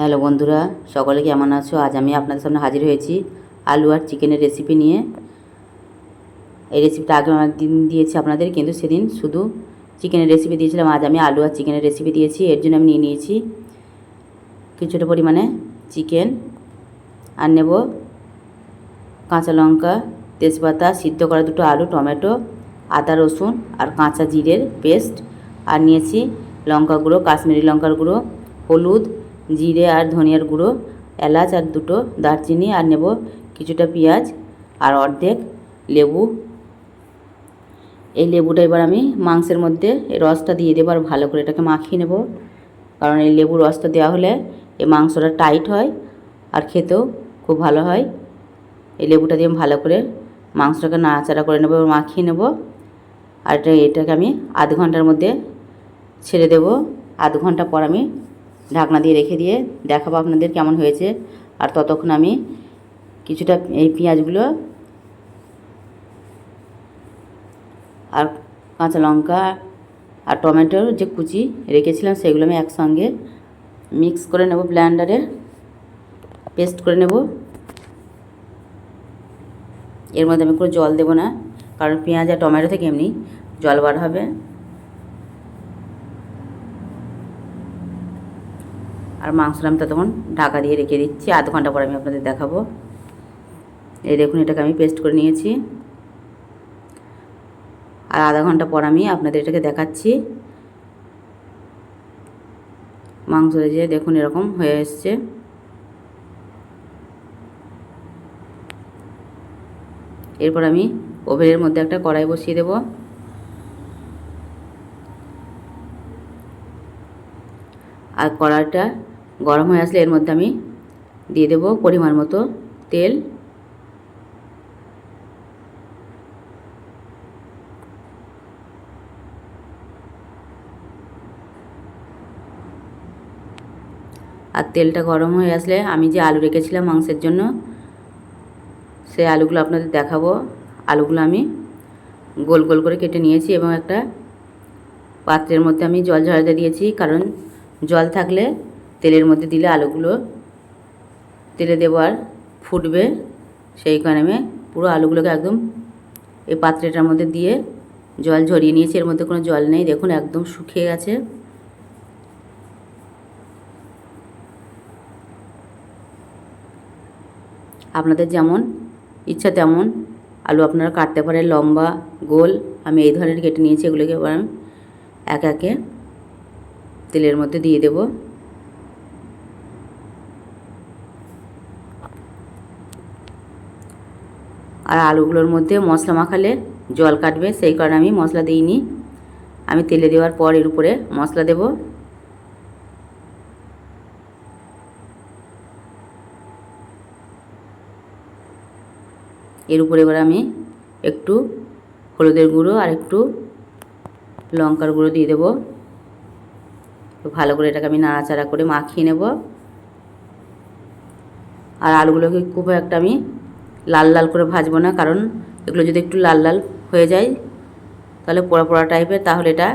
Hello বন্ধুরা, সকলে কেমন আছো? আজ আমি আপনাদের সামনে হাজির হয়েছি আলু আর চিকেনের রেসিপি নিয়ে। এই রেসিপিটা আগে একদিন দিয়েছি আপনাদের, কিন্তু সেদিন শুধু চিকেনের রেসিপি দিয়েছিলাম। আজ আমি আলু আর চিকেনের রেসিপি দিয়েছি। এর জন্য আমি নিয়ে নিয়েছি কিছুটা পরিমাণে চিকেন আর নেব কাঁচা লঙ্কা, তেজপাতা, সিদ্ধ করা দুটো আলু, টমেটো, আদা, রসুন আর কাঁচা জিরের পেস্ট আর নিয়েছি লঙ্কা গুঁড়ো, কাশ্মীরি লঙ্কার গুঁড়ো, হলুদ জিরে আর ধনিয়ার গুঁড়ো, এলাচ আর দুটো দারচিনি, আর নেব কিছুটা পেঁয়াজ আর অর্ধেক লেবু। এই লেবুটা এবার আমি মাংসের মধ্যে এই রসটা দিয়ে দেবো আর ভালো করে এটাকে মাখিয়ে নেব। কারণ এই লেবুর রসটা দেওয়া হলে এই মাংসটা টাইট হয় আর খেতেও খুব ভালো হয়। এই লেবুটা দিয়ে ভালো করে মাংসটাকে নাড়াচাড়া করে নেব, মাখিয়ে নেব। আর এটা এটাকে আমি আধ ঘণ্টার মধ্যে ছেড়ে দেব। আধ ঘণ্টা পর আমি ঢাকনা দিয়ে রেখে দিয়ে দেখাবো আপনাদের কেমন হয়েছে। আর ততক্ষণ আমি কিছুটা এই পেঁয়াজগুলো আর কাঁচা লঙ্কা আর টমেটোর যে কুচি রেখেছিলাম সেগুলো আমি একসঙ্গে মিক্স করে নেব, ব্ল্যান্ডারে পেস্ট করে নেব। এর মধ্যে আমি কোনো জল দেবো না, কারণ পেঁয়াজ আর টমেটো থেকে এমনি জল বার হবে। আর মাংসটা আমি ততক্ষণ ঢাকা দিয়ে রেখে দিচ্ছি। আধ ঘণ্টা পর আমি আপনাদের দেখাবো। এই দেখুন, এটাকে আমি পেস্ট করে নিয়েছি। আর আধা ঘণ্টা পর আমি আপনাদের এটাকে দেখাচ্ছি। মাংস যে দেখুন, এরকম হয়ে এসছে। এরপর আমি ওভেনের মধ্যে একটা কড়াই বসিয়ে দেব। আর কড়াইটা গরম হয়ে আসলে এর মধ্যে আমি দিয়ে দেব পরিমাণ মতো তেল। আর তেলটা গরম হয়ে আসলে আমি যে আলু রেখেছিলাম মাংসের জন্য, সেই আলুগুলো আপনাদের দেখাবো। আলুগুলো আমি গোল গোল করে কেটে নিয়েছি এবং একটা পাত্রের মধ্যে আমি জল ঝরাতে দিয়েছি, কারণ জল থাকলে তেলের মধ্যে দিলে আলুগুলো, তেলে দেবো আর ফুটবে, সেই কারণে পুরো আলুগুলোকে একদম এই পাত্রেটার মধ্যে দিয়ে জল ঝরিয়ে নিয়েছি, এর মধ্যে কোনো জল নেই, দেখুন একদম শুকিয়ে গেছে। আপনাদের যেমন ইচ্ছা তেমন আলু আপনারা কাটতে পারেন, লম্বা, গোল, আমি এই ধরনের কেটে নিয়েছি, এগুলোকে এবার আমি এক একে তেলের মধ্যে দিয়ে দেব। আর আলুগুলোর মধ্যে মশলা মাখালে জল কাটবে, সেই কারণে আমি মশলা দিইনি। আমি তেলে দেওয়ার পর এর উপরে মশলা দেবো। এর উপরে এবার আমি একটু হলুদের গুঁড়ো আর একটু লঙ্কার গুঁড়ো দিয়ে দেবো। ভালো করে এটাকে আমি নাড়াচাড়া করে মাখিয়ে নেব। আর আলুগুলোকে খুব একটা আমি লাল লাল করে ভাজবো না, কারণ এগুলো যদি একটু লাল লাল হয়ে যায়, তাহলে পোড়া পোড়া টাইপের তাহলে এটা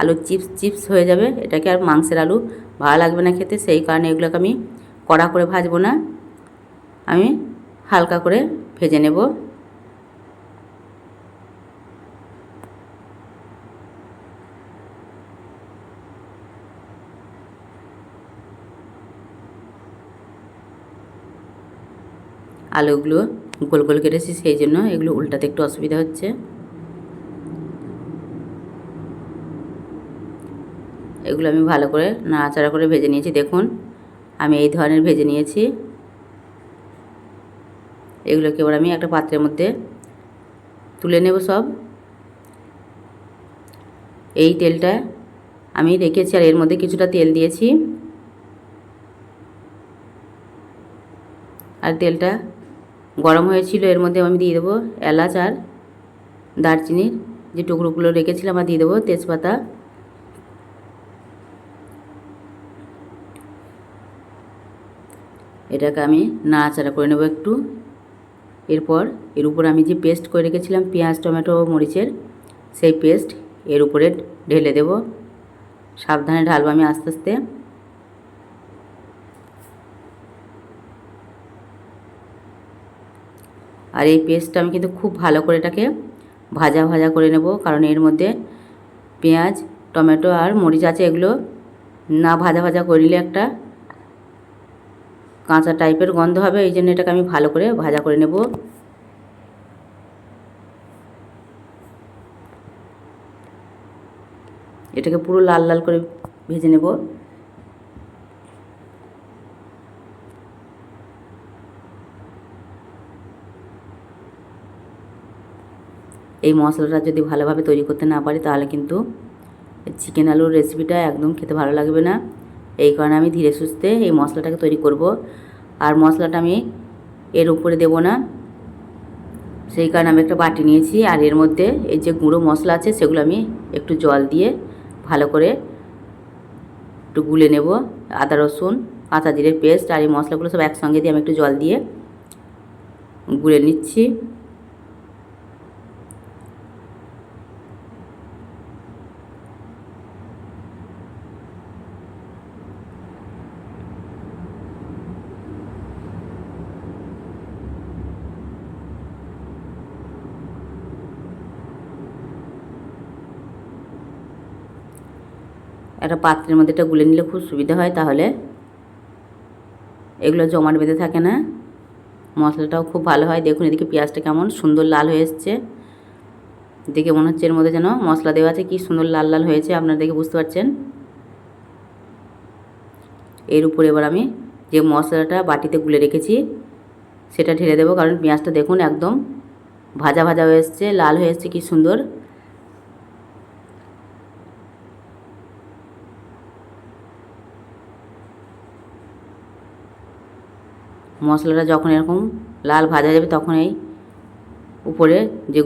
আলু চিপস চিপস হয়ে যাবে। এটাকে আর মাংসের আলু ভালো লাগবে না খেতে, সেই কারণে এগুলোকে আমি কড়া করে ভাজবো না। আমি হালকা করে ভেজে নেব। আলুগুলো গোল গোল কেটেছি, সেই জন্য এগুলো উল্টাতে একটু অসুবিধা হচ্ছে। এগুলো আমি ভালো করে নাড়াচাড়া করে ভেজে নিয়েছি, দেখুন। আমি এই ধরনের ভেজে নিয়েছি। এগুলোকে এবার আমি একটা পাত্রের মধ্যে তুলে নেব সব। এই তেলটা আমি রেখেছি আর এর মধ্যে কিছুটা তেল দিয়েছি। আর তেলটা গরম হয়েছিল, এর মধ্যে আমি দিয়ে দেবো এলাচ আর দারচিনির যে টুকরোগুলো রেখেছিলাম, আর দিয়ে দেবো তেজপাতা। এটাকে আমি নাড়াচাড়া করে নেব একটু। এরপর এর উপর আমি যে পেস্ট করে রেখেছিলাম, পেঁয়াজ, টমেটো, মরিচের, সেই পেস্ট এর উপরে ঢেলে দেব। সাবধানে ঢালবো আমি আস্তে আস্তে। আর এই পেস্টটা আমি কিন্তু খুব ভালো করে এটাকে ভাজা ভাজা করে নেব, কারণ এর মধ্যে পেঁয়াজ, টমেটো আর মরিচ আছে, এগুলো না ভাজা ভাজা করলে একটা কাঁচা টাইপের গন্ধ হবে, এই জন্য এটাকে আমি ভালো করে ভাজা করে নেব। এটাকে পুরো লাল লাল করে ভেজে নেব। এই মশলাটা যদি ভালোভাবে তৈরি করতে না পারি, তাহলে কিন্তু চিকেন আলুর রেসিপিটা একদম খেতে ভালো লাগবে না। এই কারণে আমি ধীরে সুস্থে এই মশলাটাকে তৈরি করব। আর মশলাটা আমি এর উপরে দেব না। সেই কারণে আমি একটা বাটি নিয়েছি, আর এর মধ্যে এই যে গুঁড়ো মশলা আছে, সেগুলো আমি একটু জল দিয়ে ভালো করে একটু গুলে নেব। আদা, রসুন কাঁচা জিরের পেস্ট আর এই মশলাগুলো সব একসঙ্গে দিয়ে আমি একটু জল দিয়ে গুলে নিচ্ছি। একটা পাত্রের মধ্যে এটা গুলে নিলে খুব সুবিধা হয়, তাহলে এগুলো জমাট বেঁধে থাকে না। মশলাটাও খুব ভালো হয়। দেখুন এদিকে পেঁয়াজটা কেমন সুন্দর লাল হয়ে এসছে। দেখে মনে হচ্ছে এর মধ্যে যেন মশলা দেওয়া আছে। কি সুন্দর লাল লাল হয়েছে, আপনারা দেখে বুঝতে পারছেন। এর উপরে এবার আমি যে মশলাটা বাটিতে গুলে রেখেছি, সেটা ঢেলে দেবো। কারণ পেঁয়াজটা দেখুন একদম ভাজা ভাজা হয়ে এসছে, লাল হয়ে এসছে, কি সুন্দর। মশলাটা যখন এরকম লাল ভাজা যাবে তখন এই উপরে যে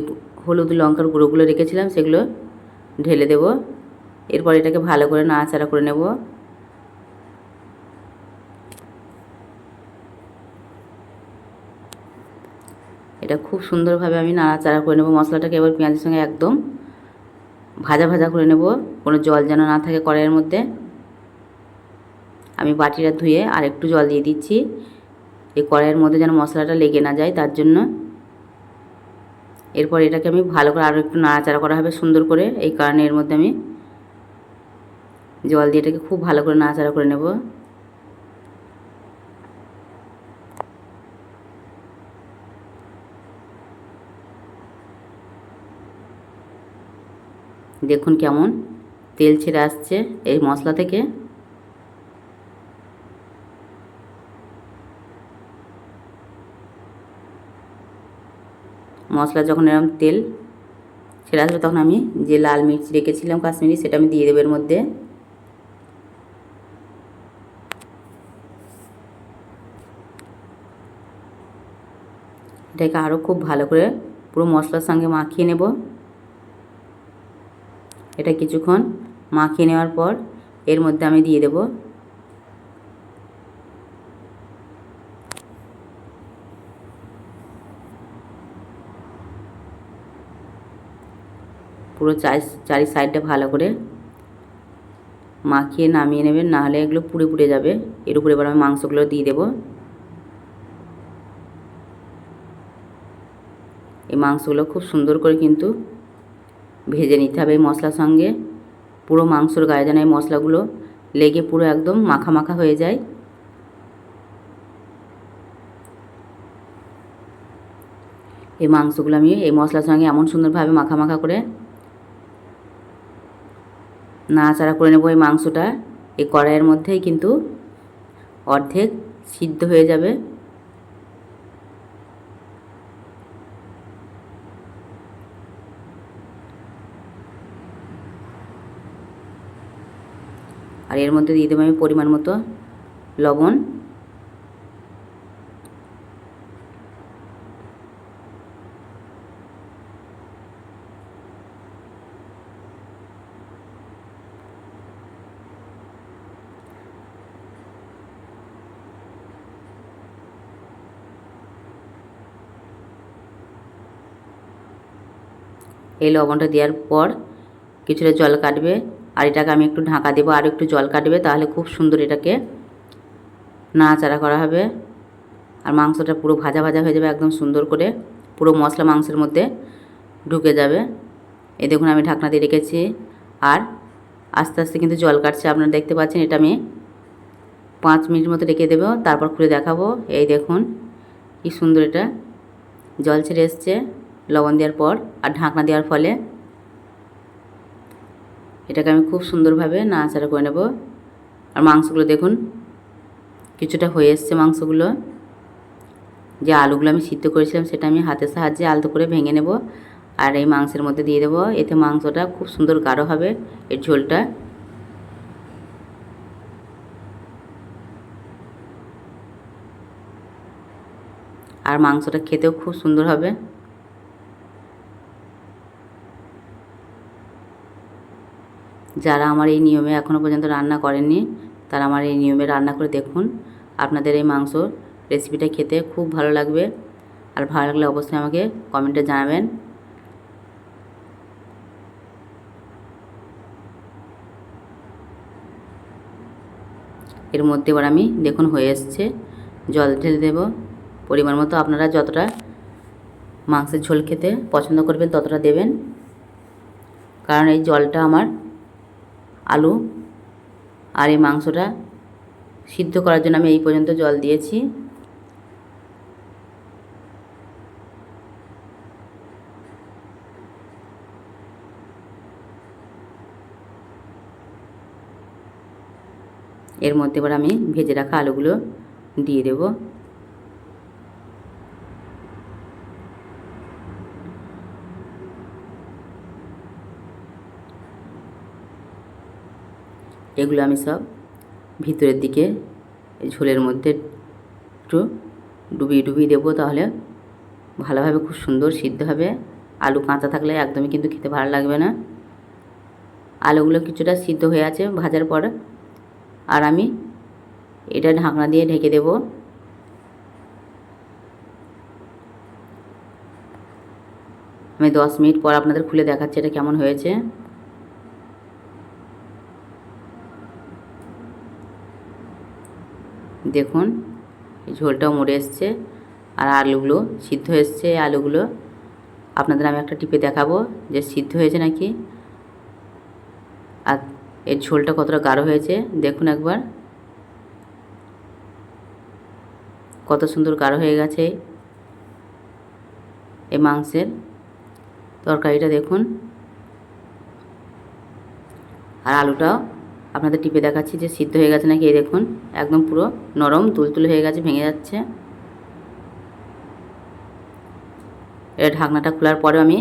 হলুদ লঙ্কার গুঁড়োগুলো রেখেছিলাম সেগুলো ঢেলে দেব। এরপর এটাকে ভালো করে নাড়াচাড়া করে নেব। এটা খুব সুন্দরভাবে আমি নাড়াচাড়া করে নেব। মশলাটাকে এবার পেঁয়াজের সঙ্গে একদম ভাজা ভাজা করে নেব। কোনো জল যেন না থাকে কড়াইয়ের মধ্যে। আমি বাটিটা ধুয়ে আর একটু জল দিয়ে দিচ্ছি। এই কড়াইয়ের মধ্যে যেন মশলাটা লেগে না যায়, তার জন্য এরপর এটাকে আমি ভালো করে আরও একটু নাড়াচাড়া করা হবে সুন্দর করে। এই কারণে এর মধ্যে আমি জল দিয়ে এটাকে খুব ভালো করে নাড়াচাড়া করে নেব। দেখুন কেমন তেল ছেড়ে আসছে এই মশলা থেকে। মশলা যখন এরকম তেল ছেড়ে আসবে তখন আমি যে লাল মির্চ রেখেছিলাম কাশ্মীরি সেটা আমি দিয়ে দেবো এর মধ্যে। এটাকে আরও খুব ভালো করে পুরো মশলার সঙ্গে মাখিয়ে নেব। এটা কিছুক্ষণ মাখিয়ে নেওয়ার পর এর মধ্যে আমি দিয়ে দেবো পুরো চারি চারি সাইডটা ভালো করে মাখিয়ে নামিয়ে নেবেন নাহলে এগুলো পুড়ে পুড়ে যাবে। এর উপরে এবার আমি মাংসগুলো দিয়ে দেবো। এই মাংসগুলো খুব সুন্দর করে কিন্তু ভেজে নিতে হবে এই মশলার সঙ্গে। পুরো মাংসর গায়ে যেন এই মশলাগুলো লেগে পুরো একদম মাখা মাখা হয়ে যায়। এই মাংসগুলো আমি এই মশলার সঙ্গে এমন সুন্দরভাবে মাখা মাখা করে নাড়াচাড়া করে নেব এই মাংসটা। এই কড়াইয়ের মধ্যেই কিন্তু অর্ধেক সিদ্ধ হয়ে যাবে। আর এর মধ্যে দিয়ে দেবো আমি পরিমাণ মতো লবণ। এই লবণটা দেওয়ার পর কিছুটা জল কাটবে আর এটাকে আমি একটু ঢাকা দেবো আর একটু জল কাটবে তাহলে খুব সুন্দর এটাকে নাড়াচাড়া করা হবে। আর মাংসটা পুরো ভাজা ভাজা হয়ে যাবে একদম সুন্দর করে। পুরো মশলা মাংসের মধ্যে ঢুকে যাবে। এই দেখুন আমি ঢাকনা দিয়ে রেখেছি। আর আস্তে আস্তে কিন্তু জল কাটছে, আপনারা দেখতে পাচ্ছেন এটা আমি পাঁচ মিনিট মতো রেখে দেবো, তারপর খুলে দেখাবো। এই দেখুন কি সুন্দর এটা জল ছেড়ে এসছে। লবণ দেওয়ার পর আর ঢাকনা দেওয়ার ফলে এটাকে আমি খুব সুন্দরভাবে নাড়াচাড়া করে নেব। আর মাংসগুলো দেখুন, কিছুটা হয়ে এসছে মাংসগুলো। যে আলুগুলো আমি সিদ্ধ করেছিলাম সেটা আমি হাতের সাহায্যে আলতো করে ভেঙে নেব আর এই মাংসের মধ্যে দিয়ে দেবো। এতে মাংসটা খুব সুন্দর গাঢ় হবে, এর ঝোলটা। আর মাংসটা খেতেও খুব সুন্দর হবে। যারা আমার এই নিয়মে এখনও পর্যন্ত রান্না করেননি, তারা আমার এই নিয়মে রান্না করে দেখুন। আপনাদের এই মাংস রেসিপিটা খেতে খুব ভালো লাগবে। আর ভালো লাগলে অবশ্যই আমাকে কমেন্টে জানাবেন। এর মধ্যে এবার আমি দেখুন হয়ে এসছে। জল ঢেলে দেব। পরিমাণ মতো আপনারা যতটা মাংসের ঝোল খেতে পছন্দ করবেন ততটা দেবেন। কারণ এই জলটা আমার আলু আর এই মাংসটা সিদ্ধ করার জন্য আমি এই পর্যন্ত জল দিয়েছি। এর মধ্যে এবার আমি ভেজে রাখা আলুগুলো দিয়ে দেব। এগুলো আমি সব ভিতরের দিকে ঝোলের মধ্যে একটু ডুবিয়ে ডুবিয়ে দেবো তাহলে ভালোভাবে খুব সুন্দর সিদ্ধ হবে। আলু কাঁচা থাকলে একদমই কিন্তু খেতে ভালো লাগবে না। আলুগুলো কিছুটা সিদ্ধ হয়ে আছে ভাজার পর। আর আমি এটা ঢাকনা দিয়ে ঢেকে দেব। আমি দশ মিনিট পর আপনাদের খুলে দেখাচ্ছি এটা কেমন হয়েছে। দেখুন ঝোলটাও মরে এসছে আর আলুগুলো সিদ্ধ এসছে আলুগুলো আপনাদের আমি একটা টিপে দেখাবো যে সিদ্ধ হয়েছে নাকি। আর এর ঝোলটা কতটা গাঢ় হয়েছে, দেখুন একবার। কত সুন্দর গাঢ় হয়ে গেছে এই মাংসের তরকারিটা, দেখুন। আর আলুটাও আপনাদের টিপে দেখাচ্ছি যে সিদ্ধ হয়ে গেছে নাকি, এই দেখুন, একদম পুরো নরম, তুলতুলে হয়ে গেছে, ভেঙে যাচ্ছে। এর ঢাকনাটা খোলার পরেও আমি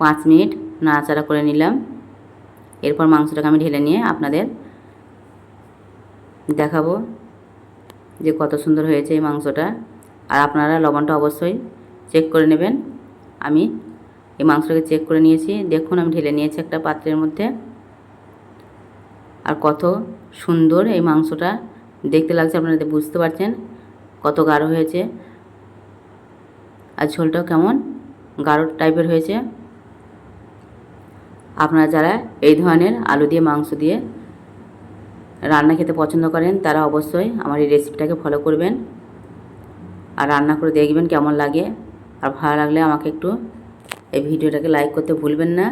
পাঁচ মিনিট নাড়াচাড়া করে নিলাম। এরপর মাংসটাকে আমি ঢেলে নিয়ে আপনাদের দেখাবো যে কত সুন্দর হয়েছে এই মাংসটা। আর আপনারা লবণটা অবশ্যই চেক করে নেবেন। আমি এই মাংসটাকে চেক করে নিয়েছি। দেখুন, আমি ঢেলে নিয়েছি একটা পাত্রের মধ্যে। আর কত সুন্দর এই মাংসটা দেখতে লাগছে, আপনারা বুঝতে পারছেন কত গাঢ় হয়েছে। আর ঝোলটাও কেমন গাঢ় টাইপের হয়েছে। আপনারা যারা এই ধরনের আলু দিয়ে, মাংস দিয়ে রান্না খেতে পছন্দ করেন, তারা অবশ্যই আমার এই রেসিপিটাকে ফলো করবেন আর রান্না করে দেখবেন কেমন লাগে। আর ভালো লাগলে আমাকে একটু এই ভিডিওটাকে লাইক করতে ভুলবেন না।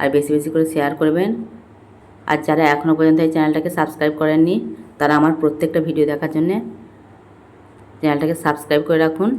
আর বেশি বেশি করে শেয়ার করবেন। আর যারা এখনও পর্যন্ত এই চ্যানেলটাকে সাবস্ক্রাইব করেননি, তারা আমার প্রত্যেকটা ভিডিও দেখার জন্যে চ্যানেলটাকে সাবস্ক্রাইব করে রাখুন।